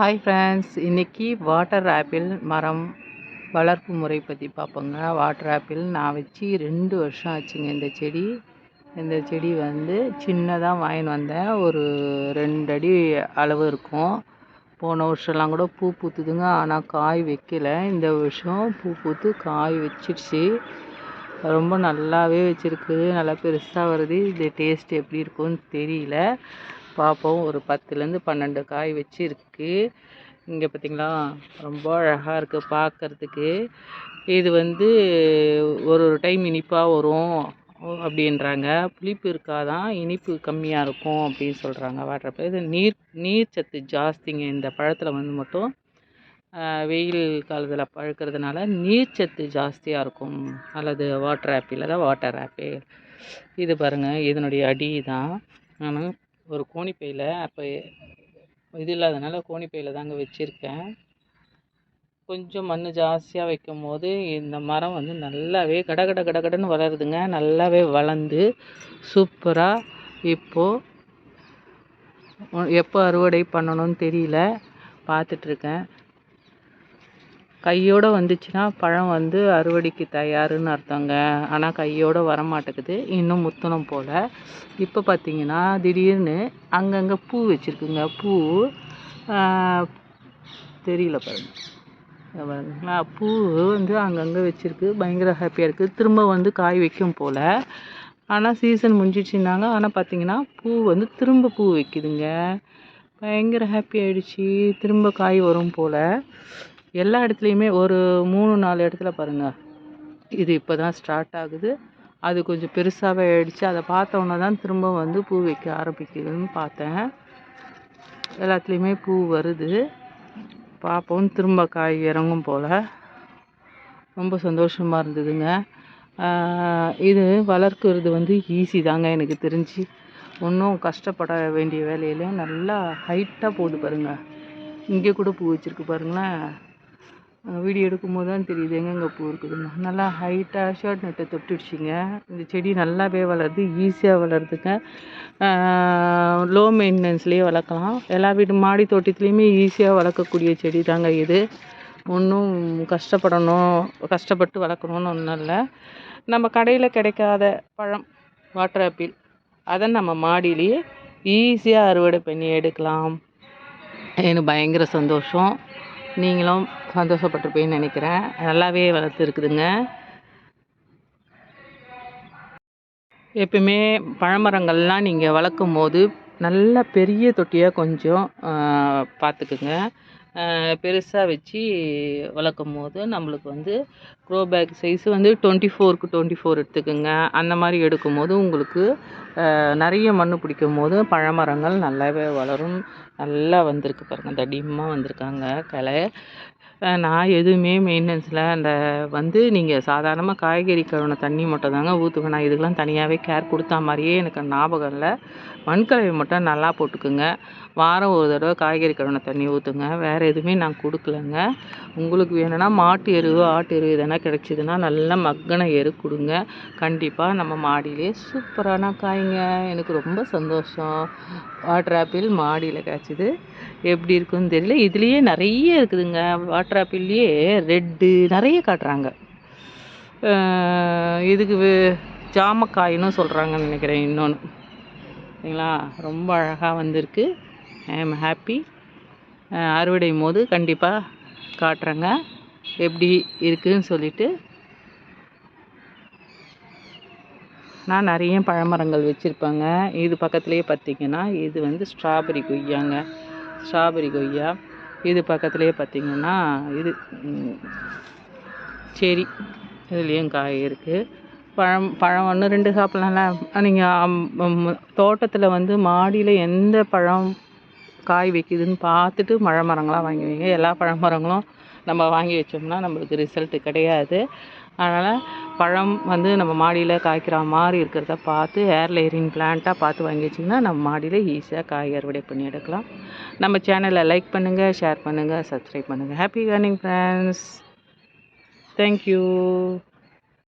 Hi friends இன்றைக்கி water apple மரம் வளர்ப்பு முறை பற்றி பார்ப்போங்க. வாட்டர் ஆப்பிள் நான் வச்சு ரெண்டு வருஷம் ஆச்சுங்க. இந்த செடி இந்த செடி வந்து சின்னதாக வாங்கின்னு வந்தேன். ஒரு ரெண்டு அடி அளவு இருக்கும். போன வருஷம்லாம் கூட பூ பூத்துதுங்க. ஆனால் காய் வைக்கல. இந்த வருஷம் பூ பூத்து காய் வச்சிடுச்சு ரொம்ப நல்லாவே வச்சுருக்குது நல்லா பெருசாக வருது. இது டேஸ்ட் எப்படி இருக்கும்னு தெரியல. பார்ப்போம் ஒரு பத்துலேருந்து பன்னெண்டு காய் வச்சு இருக்குது இங்கே பார்த்திங்களா ரொம்ப அழகாக இருக்குது பார்க்குறதுக்கு இது வந்து ஒரு ஒரு டைம் இனிப்பாக வரும் அப்படின்றாங்க. புளிப்பு இருக்காதான் இனிப்பு கம்மியாக இருக்கும் அப்படின்னு சொல்கிறாங்க வாட்டர் இது நீர் நீர் சத்து ஜாஸ்திங்க. இந்த பழத்தில் வந்து மட்டும் வெயில் காலத்தில் பழுக்கிறதுனால நீர் சத்து ஜாஸ்தியாக இருக்கும். அல்லது வாட்டர் ஆப்பிள் தான் வாட்டர் ஆப்பிள். இது பாருங்கள் இதனுடைய அடி தான். ஆனால் ஒரு கோணிப்பையில் அப்போ இது இல்லாதனால கோணிப்பையில் தாங்க வச்சுருக்கேன். கொஞ்சம் மண் ஜாஸ்தியாக வைக்கும் போது இந்த மரம் வந்து நல்லாவே கட கட கட கடன்னு வளருதுங்க. நல்லாவே வளர்ந்து சூப்பராக இப்போது எப்போ அறுவடை பண்ணணும்னு தெரியல. பார்த்துட்ருக்கேன் கையோடு வந்துச்சுன்னா பழம் வந்து அறுவடைக்கு தயாருன்னு அர்த்தங்க. ஆனால் கையோடு வர மாட்டேங்குது இன்னும் முத்தணும் போல். இப்போ பார்த்தீங்கன்னா திடீர்னு அங்கங்கே பூ வச்சுருக்குங்க. பூ தெரியல பாருங்க. பூ வந்து அங்கங்கே வச்சுருக்கு. பயங்கர ஹாப்பியாக இருக்குது திரும்ப வந்து காய் வைக்கும் போல். ஆனால் சீசன் முடிஞ்சிடுச்சுன்னாங்க ஆனால் பார்த்தீங்கன்னா பூ வந்து திரும்ப பூ வைக்குதுங்க. பயங்கர ஹாப்பி ஆகிடுச்சி திரும்ப காய் வரும் போல். எல்லா இடத்துலையுமே ஒரு மூணு நாலு இடத்துல பாருங்கள் இது இப்போ தான் ஸ்டார்ட் ஆகுது. அது கொஞ்சம் பெருசாகவே ஆயிடுச்சு. அதை பார்த்தோன்னே தான் திரும்ப வந்து பூ வைக்க ஆரம்பிக்குதுன்னு பார்த்தேன். எல்லாத்துலேயுமே பூ வருது. பார்ப்போம். திரும்ப காய் இறங்கும் போல். ரொம்ப சந்தோஷமாக இருந்ததுங்க. இது வளர்க்குறது வந்து ஈஸி தாங்க எனக்கு தெரிஞ்சு. ஒன்றும் கஷ்டப்பட வேண்டிய வேலையில் நல்லா ஹைட்டாக போகுது பாருங்கள் இங்கே கூட பூ வச்சுருக்கு பாருங்களேன். வீடியோ எடுக்கும்போது தான் தெரியுது. எங்கெங்கே பூ இருக்குதுன்னு நல்லா ஹைட்டாக ஷர்ட் நெட்டை தொட்டுடுச்சிங்க. இந்த செடி நல்லாவே வளருது. ஈஸியாக வளருதுங்க. லோ மெயின்டெனன்ஸ்லேயே வளர்க்கலாம். எல்லா வீட்டு மாடி தோட்டத்துலேயுமே ஈஸியாக வளர்க்கக்கூடிய செடி தாங்க இது. ஒன்றும் கஷ்டப்படணும். கஷ்டப்பட்டு வளர்க்கணுன்னு ஒன்றும் இல்லை. நம்ம கடையில் கிடைக்காத பழம் வாட்டர் ஆப்பிள் அதை நம்ம மாடியிலேயே ஈஸியாக அறுவடை பண்ணி எடுக்கலாம். எனக்கு பயங்கர சந்தோஷம். நீங்களும் சந்தோஷப்பட்டிருப்பேன்னு நினைக்கிறேன். நல்லாவே வளர்த்துருக்குதுங்க எப்பயுமே பழமரங்கள்லாம் நீங்கள் வளர்க்கும் போது நல்ல பெரிய தொட்டியாக கொஞ்சம் பார்த்துக்குங்க பெருசாக வச்சு வளர்க்கும் போது நம்மளுக்கு வந்து க்ரோ பேக் சைஸ் வந்து டுவெண்ட்டி ஃபோருக்கு டுவெண்ட்டி ஃபோர் எடுத்துக்கோங்க. அந்த மாதிரி எடுக்கும் போது உங்களுக்கு நிறைய மண் பிடிக்கும் போது பழமரங்கள் நல்லாவே வளரும். நல்லா வந்திருக்கு பாருங்கள் தடிமாக வந்திருக்காங்க. கிளை. நான் எதுவுமே மெயின்டெனன்ஸில் அந்த வந்து நீங்கள் சாதாரணமாக காய்கறி கழுவின தண்ணி மட்டும் தாங்க ஊற்றுவேன் நான் இதுக்கெலாம் தனியாகவே கேர் கொடுத்தா மாதிரியே எனக்கு ஞாபகம் இல்லை. மண்கலவை மட்டும் நல்லா போட்டுக்குங்க. வாரம் ஒரு தடவை காய்கறி கழுவின தண்ணி ஊற்றுங்க வேறு எதுவுமே நான் கொடுக்கலங்க. உங்களுக்கு வேணும்னா மாட்டு எருவு ஆட்டு எருவு எதனா கிடச்சிதுன்னா நல்லா மக்கின எரு கொடுங்க. கண்டிப்பாக நம்ம மாடியிலே சூப்பரான காய்ங்க. எனக்கு ரொம்ப சந்தோஷம். வாட்டர் ஆப்பிள் மாடியில் கிடச்சிது எப்படி இருக்குன்னு தெரியல. இதுலேயே நிறைய இருக்குதுங்க. வாட்டர் ஆப்பிள்லேயே ரெட்டு நிறைய காட்டுறாங்க. இதுக்கு ஜாமக்காயின்னு சொல்கிறாங்கன்னு நினைக்கிறேன் இன்னொன்று சரிங்களா? ரொம்ப அழகாக வந்திருக்கு. ஐ ஆம் ஹாப்பி அறுவடையும் போது கண்டிப்பாக காட்டுறேங்க. எப்படி இருக்குதுன்னு சொல்லிட்டு. நான் நிறைய பழமரங்கள் வச்சுருப்பேங்க. இது பக்கத்துலேயே பார்த்திங்கன்னா இது வந்து ஸ்ட்ராபெரி கொய்யாங்க. ஸ்ட்ராபெரி கொய்யா. இது பக்கத்துலேயே பார்த்திங்கன்னா இது செரி இதுலேயும் காய் இருக்குது பழம் பழம் ஒன்று ரெண்டு சாப்பிட்லாம்ல? நீங்கள் தோட்டத்தில் வந்து மாடியில் எந்த பழம் காய் வைக்குதுன்னு பார்த்துட்டு மழை மரங்களாக வாங்கி வைங்க எல்லா பழ மரங்களும் நம்ம வாங்கி வச்சோம்னா நம்மளுக்கு ரிசல்ட்டு கிடையாது. அதனால் பழம் வந்து நம்ம மாடியில் காய்க்கிற மாதிரி இருக்கிறத பார்த்து ஏர் லேயரிங் பிளான்ட்டாக பார்த்து வாங்கி வச்சிங்கன்னா நம்ம மாடியில் ஈஸியாக காய் அறுவடை பண்ணி எடுக்கலாம். நம்ம சேனலை லைக் பண்ணுங்கள் ஷேர் பண்ணுங்கள் சப்ஸ்கிரைப் பண்ணுங்கள் ஹாப்பி கார்னிங் ஃப்ரெண்ட்ஸ் தேங்க்யூ